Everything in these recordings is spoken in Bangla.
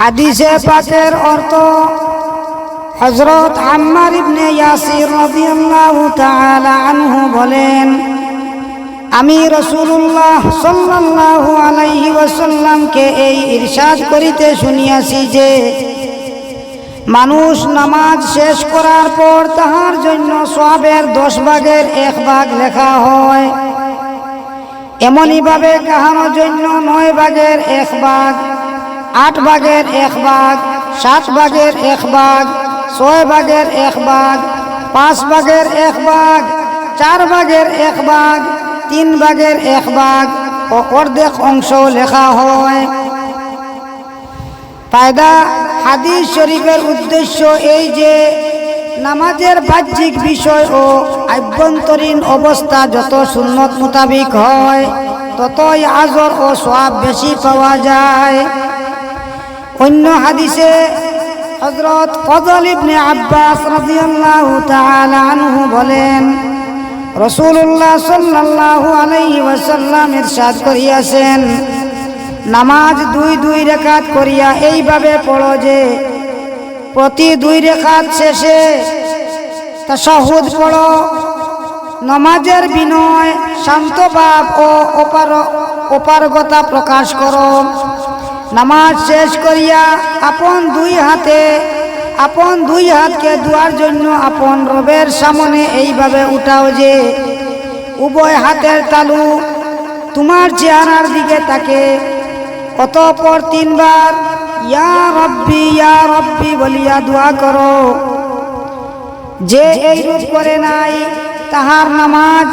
হাদিসে পাকের অর্থ হজরত আম্মার ইবনে ইয়াসির রাদিয়াল্লাহু তাআলা আনহু বলেন, আমি রসুল্লাহ সাল্লাল্লাহু আলাইহি ওয়াসাল্লামকে এই ইরশাদ করিতে শুনিয়াছি যে, মানুষ নামাজ শেষ করার পর তাহার জন্য সবের দশ ভাগের এক ভাগ লেখা হয়। এমনইভাবে কাহানো জন্য নয় ভাগের এক ভাগ আট ভাগের এক ভাগ সাত ভাগের এক ভাগ ছয় ভাগের এক ভাগ পাঁচ ভাগের এক ভাগ চার ভাগের এক ভাগ তিন ভাগের এক ভাগ ও অর্ধেক অংশ লেখা হয়। ফায়দা, হাদিস শরীফের উদ্দেশ্য এই যে, নামাজের বাহ্যিক বিষয় ও আভ্যন্তরীণ অবস্থা যত সুন্নত মোতাবিক হয়, ততই আজর ও সব বেশি পাওয়া যায়। অন্য হাদিসে হজরত ফজল ইবনে আব্বাস রাদিয়াল্লাহু তাআলা আনহু বলেন রসুল্লাহ সাল্লাল্লাহু আলাইহি ওয়াসাল্লাম ইরশাদ করিয়াছেন, নামাজ দুই দুই রেখাত করিয়া এইভাবে পড়ো যে প্রতি দুই রেখাত শেষে তাশাহুদ পড়ো, নমাজের বিনয় শান্তভাব ও অপার অপারগতা প্রকাশ করো। নামাজ শেষ করিয়া আপন দুই হাতে, আপন দুই হাতকে দুয়ার জন্য আপন রবের সামনে এইভাবে উঠাও যে, উভয় হাতের তালু তোমার চেহারার দিকে তাকে। অতপর তিনবার, ইয়া রব্বি ইয়া রব্বি বলিয়া দোয়া করো। যে এই রূপ করে নাই, তাহার নামাজ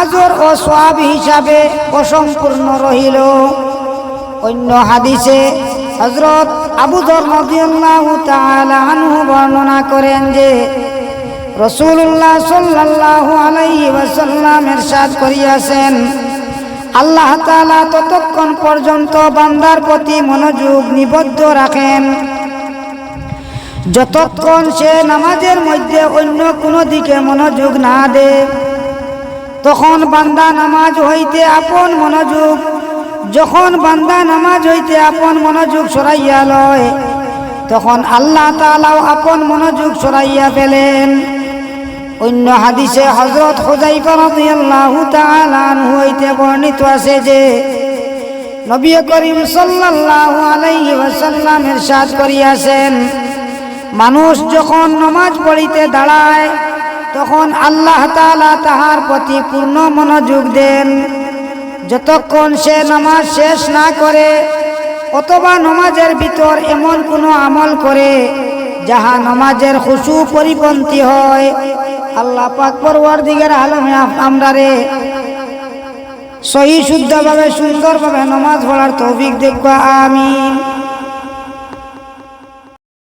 আজর ও সব হিসাবে অসম্পূর্ণ রহিল। অন্য হাদিসে হজরত আবু নদিয়াল্লাহু তাআলা আনহু বর্ণনা করেন যে রসুল্লাহ সাল্লাল্লাহু আলাইহি ওয়াসাল্লাম ইরশাদ করিয়াছেন, আল্লাহ তাআলা ততক্ষণ পর্যন্ত বান্দার প্রতি মনোযোগ নিবদ্ধ রাখেন। যতক্ষণ সে নামাজের মধ্যে অন্য কোনো দিকে মনোযোগ না দে তখন বান্দা নামাজ হইতে আপন মনোযোগ যখন বান্দা নামাজ হইতে আপন মনোযোগ সরাইয়া লয়, তখন আল্লাহ তালাও আপন মনোযোগ সরাইয়া পেলেন অন্য হাদিসে হজরত হুজাইফা রাদিয়াল্লাহু হইতে বর্ণিত আছে যে, নবী করিম সাল্লাল্লাহু আলাইহি ওয়াসাল্লাম ইরশাদ করিয়াছেন, মানুষ যখন নামাজ পড়িতে দাঁড়ায়, তখন আল্লাহ তাআলা তাহার প্রতি পূর্ণ মনোযোগ দেন। যতক্ষণ সে নামাজ শেষ না করে, অথবা নমাজের ভিতর এমন কোনো আমল করে যাহা নমাজের খুশু পরিপন্থী হয়, আল্লাহ পাক পরওয়ার দিকের আলমে আমরা রে সহি শুদ্ধভাবে, সুন্দরভাবে নমাজ পড়ার তৌফিক দেখবা আমিন।